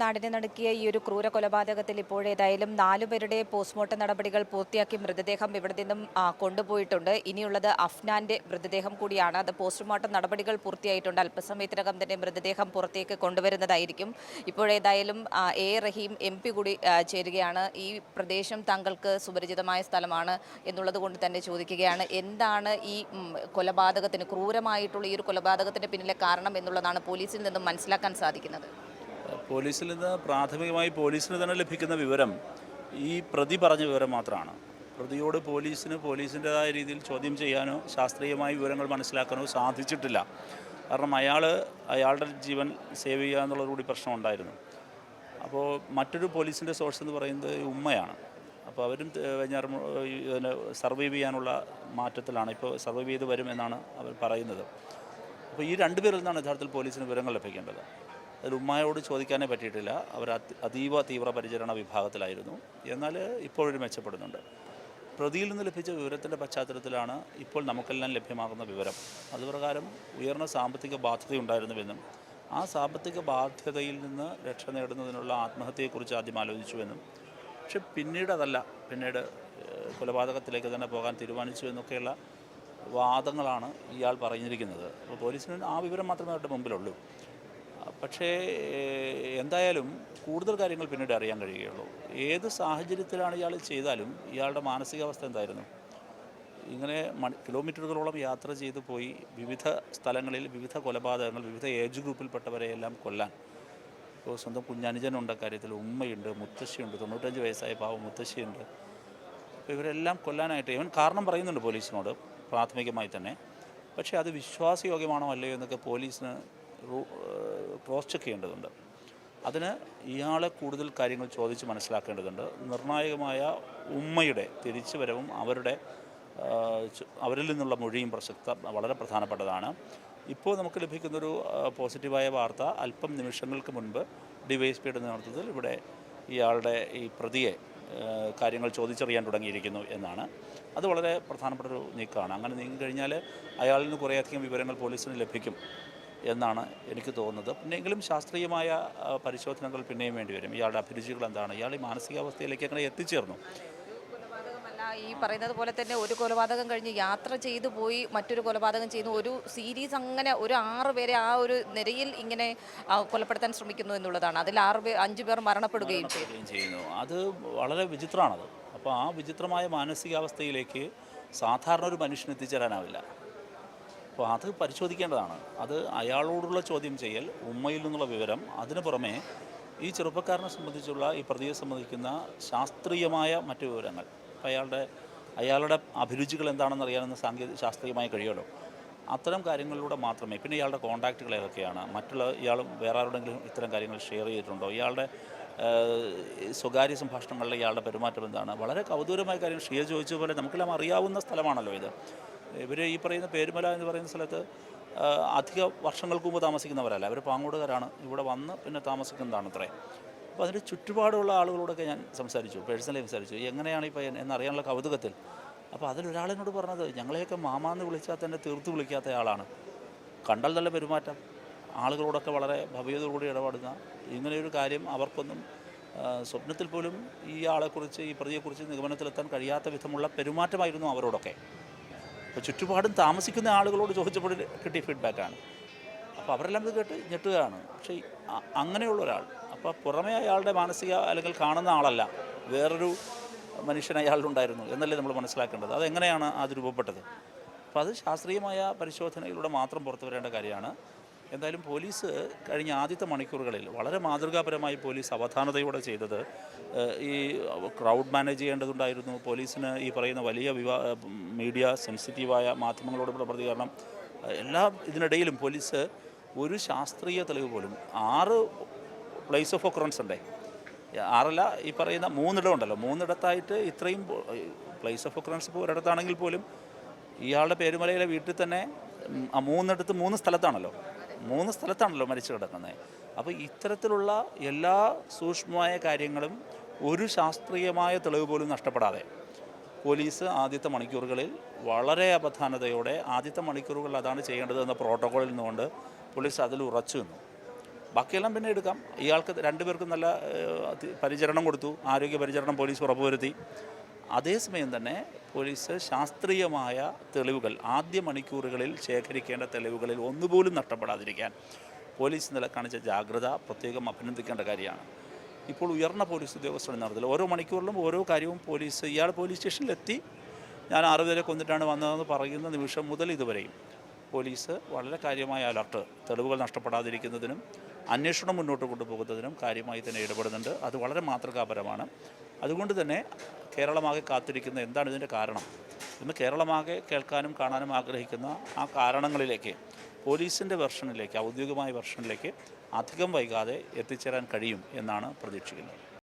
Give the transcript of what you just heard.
നാടിനെ നടക്കിയ ഈ ഒരു ക്രൂര കൊലപാതകത്തിൽ ഇപ്പോഴേതായാലും നാലുപേരുടെ പോസ്റ്റ്മോർട്ടം നടപടികൾ പൂർത്തിയാക്കി മൃതദേഹം ഇവിടെ നിന്നും കൊണ്ടുപോയിട്ടുണ്ട്. ഇനിയുള്ളത് അഫ്നാന്റെ മൃതദേഹം കൂടിയാണ്. അത് പോസ്റ്റ്മോർട്ടം നടപടികൾ പൂർത്തിയായിട്ടുണ്ട്. അല്പസമയത്തിനകം തന്നെ മൃതദേഹം പുറത്തേക്ക് കൊണ്ടുവരുന്നതായിരിക്കും. ഇപ്പോഴേതായാലും എ. റഹീം എം പി കൂടി ചേരുകയാണ്. ഈ പ്രദേശം താങ്കൾക്ക് സുപരിചിതമായ സ്ഥലമാണ് എന്നുള്ളത് കൊണ്ട് തന്നെ ചോദിക്കുകയാണ്. എന്താണ് ഈ കൊലപാതകത്തിന് ക്രൂരമായിട്ടുള്ള ഈ ഒരു കൊലപാതകത്തിന് പിന്നിലെ കാരണം എന്നുള്ളതാണ് പോലീസിൽ നിന്നും മനസ്സിലാക്കാൻ സാധിക്കുന്നത്. പോലീസിൽ നിന്ന് പ്രാഥമികമായി പോലീസിന് തന്നെ ലഭിക്കുന്ന വിവരം ഈ പ്രതി പറഞ്ഞ വിവരം മാത്രമാണ്. പ്രതിയോട് പോലീസിന് പോലീസിന്റെതായ രീതിയിൽ ചോദ്യം ചെയ്യാനോ ശാസ്ത്രീയമായ വിവരങ്ങൾ മനസ്സിലാക്കാനോ സാധിച്ചിട്ടില്ല. കാരണം അയാൾ അയാളുടെ ജീവൻ സേവ് ചെയ്യുക എന്നുള്ളത് കൂടി പ്രശ്നം ഉണ്ടായിരുന്നു. അപ്പോൾ മറ്റൊരു പോലീസിന്റെ സോഴ്സ് എന്ന് പറയുന്നത് ഉമ്മയാണ്. അപ്പോൾ അവരും വെഞ്ഞാറ് സർവൈവ് ചെയ്യാനുള്ള മാറ്റത്തിലാണ്. ഇപ്പോൾ സർവൈവ് ചെയ്ത് വരും എന്നാണ് അവർ പറയുന്നത്. അപ്പോൾ ഈ രണ്ടുപേരിൽ നിന്നാണ് യഥാർത്ഥത്തിൽ പോലീസിന് വിവരങ്ങൾ ലഭിക്കേണ്ടത്. അതിൽ ഉമ്മായോട് ചോദിക്കാനേ പറ്റിയിട്ടില്ല. അവർ അതി- അതീവ തീവ്ര പരിചരണ വിഭാഗത്തിലായിരുന്നു. എന്നാൽ ഇപ്പോഴൊരു മെച്ചപ്പെടുന്നുണ്ട്. പ്രതിയിൽ നിന്ന് ലഭിച്ച വിവരത്തിന്റെ പശ്ചാത്തലത്തിലാണ് ഇപ്പോൾ നമുക്കെല്ലാം ലഭ്യമാകുന്ന വിവരം. അതുപ്രകാരം ഉയർന്ന സാമ്പത്തിക ബാധ്യതയുണ്ടായിരുന്നുവെന്നും ആ സാമ്പത്തിക ബാധ്യതയിൽ നിന്ന് രക്ഷ നേടുന്നതിനുള്ള ആത്മഹത്യയെക്കുറിച്ച് ആദ്യം ആലോചിച്ചുവെന്നും പക്ഷെ പിന്നീട് അതല്ല. പിന്നീട് കൊലപാതകത്തിലേക്ക് തന്നെ പോകാൻ തീരുമാനിച്ചു എന്നൊക്കെയുള്ള വാദങ്ങളാണ് ഇയാൾ പറഞ്ഞിരിക്കുന്നത്. അപ്പോൾ പോലീസിന് ആ വിവരം മാത്രമേ അവരുടെ മുമ്പിലുള്ളൂ. പക്ഷേ എന്തായാലും കൂടുതൽ കാര്യങ്ങൾ പിന്നീട് അറിയാൻ കഴിയുകയുള്ളൂ. ഏത് സാഹചര്യത്തിലാണ് ഇയാൾ ചെയ്താലും ഇയാളുടെ മാനസികാവസ്ഥ എന്തായിരുന്നു? ഇങ്ങനെ കിലോമീറ്ററുകളോളം യാത്ര ചെയ്തു പോയി വിവിധ സ്ഥലങ്ങളിൽ വിവിധ കൊലപാതകങ്ങൾ വിവിധ ഏജ് ഗ്രൂപ്പിൽപ്പെട്ടവരെ എല്ലാം കൊല്ലാൻ. ഇപ്പോൾ സ്വന്തം കുഞ്ഞനുജനുണ്ട് കാര്യത്തിൽ ഉമ്മയുണ്ട് മുത്തശ്ശിയുണ്ട് തൊണ്ണൂറ്റഞ്ച് വയസ്സായ പാവം മുത്തശ്ശിയുണ്ട്. അപ്പോൾ ഇവരെല്ലാം കൊല്ലാനായിട്ട് ഇവൻ കാരണം പറയുന്നുണ്ട് പോലീസിനോട് പ്രാഥമികമായി തന്നെ. പക്ഷേ അത് വിശ്വാസയോഗ്യമാണോ അല്ലയോ എന്നൊക്കെ പോലീസിന് ക്രോസ് ചെക്ക് ചെയ്യേണ്ടതുണ്ട് അതിന് ഇയാളെ കൂടുതൽ കാര്യങ്ങൾ ചോദിച്ച് മനസ്സിലാക്കേണ്ടതുണ്ട്. നിർണായകമായ ഉമ്മയുടെ തിരിച്ചുവരവും അവരുടെ അവരിൽ നിന്നുള്ള മൊഴിയും പ്രസക്ത വളരെ പ്രധാനപ്പെട്ടതാണ്. ഇപ്പോൾ നമുക്ക് ലഭിക്കുന്നൊരു പോസിറ്റീവായ വാർത്ത അല്പം നിമിഷങ്ങൾക്ക് മുൻപ് ഡിവൈഎസ്പിയുടെ നേതൃത്വത്തിൽ ഇവിടെ ഇയാളുടെ ഈ പ്രതിയെ കാര്യങ്ങൾ ചോദിച്ചറിയാൻ തുടങ്ങിയിരിക്കുന്നു എന്നാണ്. അത് വളരെ പ്രധാനപ്പെട്ട ഒരു നീക്കമാണ്. അങ്ങനെ നീങ്ങിക്കഴിഞ്ഞാൽ അയാളിൽ നിന്ന് കുറേയധികം വിവരങ്ങൾ പോലീസിന് ലഭിക്കും. എന്നാണ് എനിക്ക് തോന്നുന്നത്. പിന്നെങ്കിലും ശാസ്ത്രീയമായ പരിശോധനകൾ പിന്നെയും വേണ്ടി വരും. ഇയാളുടെ അഭിരുചികൾ എന്താണ്? ഇയാൾ ഈ മാനസികാവസ്ഥയിലേക്ക് അങ്ങനെ എത്തിച്ചേർന്നു? ഈ പറയുന്നത് പോലെ തന്നെ ഒരു കൊലപാതകം കഴിഞ്ഞ് യാത്ര ചെയ്തു പോയി മറ്റൊരു കൊലപാതകം ചെയ്യുന്നു. ഒരു സീരീസ് അങ്ങനെ ഒരു ആറ് പേരെ ആ ഒരു നിരയിൽ ഇങ്ങനെ കൊലപ്പെടുത്താൻ ശ്രമിക്കുന്നു എന്നുള്ളതാണ്. അതിൽ ആറ് പേർ അഞ്ചു പേർ മരണപ്പെടുകയും ചെയ്യുന്നു. അത് വളരെ വിചിത്രമാണത്. അപ്പോൾ ആ വിചിത്രമായ മാനസികാവസ്ഥയിലേക്ക് സാധാരണ ഒരു മനുഷ്യന് എത്തിച്ചേരാനാവില്ല. അപ്പോൾ അത് പരിശോധിക്കേണ്ടതാണ്. അത് അയാളോടുള്ള ചോദ്യം ചെയ്യൽ ഉമ്മയിൽ നിന്നുള്ള വിവരം അതിനു പുറമെ ഈ ചെറുപ്പക്കാരനെ സംബന്ധിച്ചുള്ള ഈ പ്രതിയെ സംബന്ധിക്കുന്ന ശാസ്ത്രീയമായ മറ്റു വിവരങ്ങൾ. അപ്പോൾ അയാളുടെ അയാളുടെ അഭിരുചികൾ എന്താണെന്ന് അറിയാനെന്ന് സാങ്കേതിക ശാസ്ത്രീയമായി കഴിയുമല്ലോ. അത്തരം കാര്യങ്ങളിലൂടെ മാത്രമേ പിന്നെ ഇയാളുടെ കോൺടാക്റ്റുകൾ ഏതൊക്കെയാണ്? മറ്റുള്ള ഇയാൾ വേറെ ആരോടെങ്കിലും ഇത്തരം കാര്യങ്ങൾ ഷെയർ ചെയ്തിട്ടുണ്ടോ? ഇയാളുടെ സ്വകാര്യ സംഭാഷണങ്ങളിൽ ഇയാളുടെ പെരുമാറ്റം എന്താണ്? വളരെ കൗതുകരമായ കാര്യം ഷെയർ ചോദിച്ച പോലെ നമുക്കെല്ലാം അറിയാവുന്ന സ്ഥലമാണല്ലോ ഇത്. ഇവർ ഈ പറയുന്ന പേരുമല എന്ന് പറയുന്ന സ്ഥലത്ത് അധിക വർഷങ്ങൾക്ക് മുമ്പ് താമസിക്കുന്നവരല്ല. അവർ പാങ്ങോടുകാരാണ് ഇവിടെ വന്ന് പിന്നെ താമസിക്കുന്നതാണ് അത്രേ അപ്പോൾ അതിന്റെ ചുറ്റുപാടുള്ള ആളുകളോടൊക്കെ ഞാൻ സംസാരിച്ചു പേഴ്സണലി സംസാരിച്ചു. എങ്ങനെയാണ് ഈ എന്നറിയാനുള്ള കൗതുകത്തിൽ. അപ്പോൾ അതിലൊരാളിനോട് പറഞ്ഞത് ഞങ്ങളെയൊക്കെ മാമാന്ന് വിളിച്ചാൽ തന്നെ തീർത്ത് വിളിക്കാത്ത ആളാണ്. കണ്ടാൽ നല്ല പെരുമാറ്റം. ആളുകളോടൊക്കെ വളരെ ഭവ്യതയോടുകൂടി ഇടപെടുന്ന ഇങ്ങനെയൊരു കാര്യം അവർക്കൊന്നും സ്വപ്നത്തിൽ പോലും ഈ ആളെക്കുറിച്ച് ഈ പ്രതിയെക്കുറിച്ച് നിഗമനത്തിലെത്താൻ കഴിയാത്ത വിധമുള്ള പെരുമാറ്റമായിരുന്നു അവരോടൊക്കെ. അപ്പോൾ ചുറ്റുപാടും താമസിക്കുന്ന ആളുകളോട് ചോദിച്ചപ്പോൾ കിട്ടിയ ഫീഡ്ബാക്കാണ് അപ്പോൾ അവരെല്ലാം ഇത് കേട്ട് ഞെട്ടുകയാണ്. പക്ഷേ അങ്ങനെയുള്ള ഒരാൾ അപ്പോൾ പുറമേ അയാളുടെ മാനസിക അല്ലെങ്കിൽ കാണുന്ന ആളല്ല വേറൊരു മനുഷ്യൻ അയാളിലുണ്ടായിരുന്നു എന്നല്ലേ നമ്മൾ മനസ്സിലാക്കേണ്ടത്. അതെങ്ങനെയാണ് അത് രൂപപ്പെട്ടത് അപ്പോൾ അത് ശാസ്ത്രീയമായ പരിശോധനയിലൂടെ മാത്രം പുറത്തു വരേണ്ട കാര്യമാണ്. എന്തായാലും പോലീസ് കഴിഞ്ഞ ആദ്യത്തെ മണിക്കൂറുകളിൽ വളരെ മാതൃകാപരമായി പോലീസ് അവധാനതയോടെ ചെയ്തത് ഈ ക്രൗഡ് മാനേജ് ചെയ്യേണ്ടതുണ്ടായിരുന്നു. പോലീസിന് ഈ പറയുന്ന വലിയ വിവാ മീഡിയ സെൻസിറ്റീവായ മാധ്യമങ്ങളോടുള്ള പ്രതികരണം. എല്ലാ ഇതിനിടയിലും പോലീസ് ഒരു ശാസ്ത്രീയ തെളിവ് പോലും ആറ് പ്ലേസ് ഓഫ് ഒക്കറൻസ് ഉണ്ടേ. ആറല്ല ഈ പറയുന്ന മൂന്നിടം ഉണ്ടല്ലോ. മൂന്നിടത്തായിട്ട് ഇത്രയും പ്ലേസ് ഓഫ് ഒക്കറൻസ് ഇപ്പോൾ ഒരിടത്താണെങ്കിൽ പോലും ഇയാളുടെ പേരുമലയിലെ വീട്ടിൽ തന്നെ മൂന്നിടത്ത് മൂന്ന് സ്ഥലത്താണല്ലോ. മൂന്ന് സ്ഥലത്താണല്ലോ മരിച്ചു കിടക്കുന്നത്. അപ്പോൾ ഇത്തരത്തിലുള്ള എല്ലാ സൂക്ഷ്മമായ കാര്യങ്ങളും ഒരു ശാസ്ത്രീയമായ തെളിവ് പോലും നഷ്ടപ്പെടാതെ പോലീസ് ആദ്യത്തെ മണിക്കൂറുകളിൽ വളരെ അപധാനതയോടെ ആദ്യത്തെ മണിക്കൂറുകളിൽ അതാണ് ചെയ്യേണ്ടത് എന്ന പ്രോട്ടോകോളിൽ നിന്നുകൊണ്ട് പോലീസ് അതിൽ ഉറച്ചു നിന്നു. ബാക്കിയെല്ലാം പിന്നെ എടുക്കാം. ഇയാൾക്ക് രണ്ടുപേർക്കും നല്ല പരിചരണം കൊടുത്തു. ആരോഗ്യ പരിചരണം പോലീസ് ഉറപ്പുവരുത്തി. അതേസമയം തന്നെ പോലീസ് ശാസ്ത്രീയമായ തെളിവുകൾ ആദ്യ മണിക്കൂറുകളിൽ ശേഖരിക്കേണ്ട തെളിവുകളിൽ ഒന്നുപോലും നഷ്ടപ്പെടാതിരിക്കാൻ പോലീസ് നില കാണിച്ച ജാഗ്രത പ്രത്യേകം അഭിനന്ദിക്കേണ്ട കാര്യമാണ്. ഇപ്പോൾ ഉയർന്ന പോലീസ് ഉദ്യോഗസ്ഥരുടെ നടത്തില്ല ഓരോ മണിക്കൂറിലും ഓരോ കാര്യവും പോലീസ് ഇയാൾ പോലീസ് സ്റ്റേഷനിലെത്തി. ഞാൻ ആറ് പേരെ കൊന്നിട്ടാണ് വന്നതെന്ന് പറയുന്ന നിമിഷം മുതൽ ഇതുവരെയും പോലീസ് വളരെ കാര്യമായ അലർട്ട് തെളിവുകൾ നഷ്ടപ്പെടാതിരിക്കുന്നതിനും അന്വേഷണം മുന്നോട്ട് കൊണ്ടുപോകുന്നതിനും കാര്യമായി തന്നെ ഇടപെടുന്നുണ്ട്. അത് വളരെ മാതൃകാപരമാണ്. അതുകൊണ്ട് തന്നെ കേരളമാകെ കാത്തിരിക്കുന്ന എന്താണ് ഇതിന്റെ കാരണം? ഇന്ന് കേരളമാകെ കേൾക്കാനും കാണാനും ആഗ്രഹിക്കുന്ന ആ കാരണങ്ങളിലേക്ക് പോലീസിന്റെ വെർഷനിലേക്ക് ഔദ്യോഗികമായ വെർഷനിലേക്ക് അധികം വൈകാതെ എത്തിച്ചേരാൻ കഴിയും എന്നാണ് പ്രതീക്ഷിക്കുന്നത്.